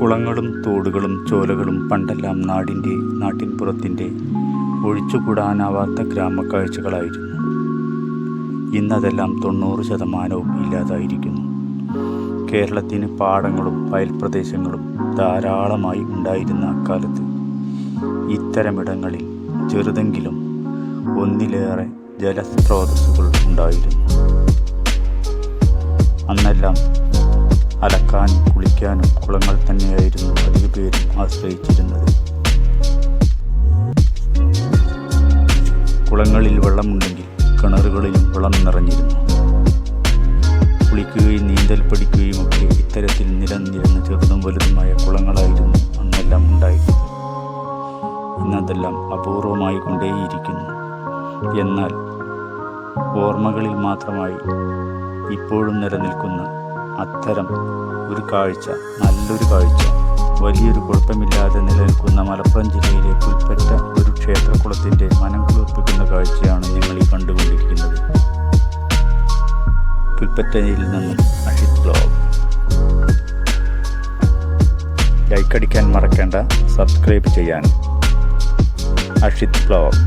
കുളങ്ങളും തോടുകളും ചോലകളും പണ്ടെല്ലാം നാടിന്റെ നാട്ടിൻപുറത്തിന്റെ ഒഴിച്ചുകൂടാനാവാത്ത ഗ്രാമക്കാഴ്ചകളായിരുന്നു. ഇന്നതെല്ലാം തൊണ്ണൂറ് ശതമാനവും ഇല്ലാതായിരിക്കുന്നു. കേരളത്തിന് പാടങ്ങളും വയൽ പ്രദേശങ്ങളും ധാരാളമായി ഉണ്ടായിരുന്ന അക്കാലത്ത് ഇത്തരമിടങ്ങളിൽ ചെറുതെങ്കിലും ഒന്നിലേറെ ജലസ്രോതസ്സുകൾ ഉണ്ടായിരുന്നു. അന്നെല്ലാം അലക്കാനും കുളിക്കാനും കുളങ്ങൾ തന്നെയായിരുന്നു അധിക പേരും ആശ്രയിച്ചിരുന്നത്. കുളങ്ങളിൽ വെള്ളമുണ്ടെങ്കിൽ കിണറുകളിലും വെള്ളം നിറഞ്ഞിരുന്നു. കുളിക്കുകയും നീന്തൽ പഠിക്കുകയും ഒക്കെ ഇത്തരത്തിൽ നിലനിരുന്ന ചെറുതും വലുതുമായ കുളങ്ങളായിരുന്നു അന്നെല്ലാം ഉണ്ടായിരുന്നത്. ഇന്നതെല്ലാം അപൂർവമായി കൊണ്ടേയിരിക്കുന്നു. എന്നാൽ ഓർമ്മകളിൽ മാത്രമായി ഇപ്പോഴും നിലനിൽക്കുന്ന അത്തരം ഒരു കാഴ്ച നല്ലൊരു കാഴ്ച വലിയൊരു കുഴപ്പമില്ലാതെ നിലനിൽക്കുന്ന മലപ്പുറം ജില്ലയിലെ പുൽപ്പറ്റ ഒരു ക്ഷേത്രകുളത്തിന്റെ മനം കുളിർപ്പിക്കുന്ന കാഴ്ചയാണ് നിങ്ങൾ ഈ കണ്ടുകൊണ്ടിരിക്കുന്നത്. പുൽപ്പറ്റയിൽ നിന്നും അഷിത് ബ്ലോഗ്. ലൈക്ക് അടിക്കാൻ മറക്കേണ്ട സബ്സ്ക്രൈബ് ചെയ്യാൻ അഷിത് ബ്ലോഗ്.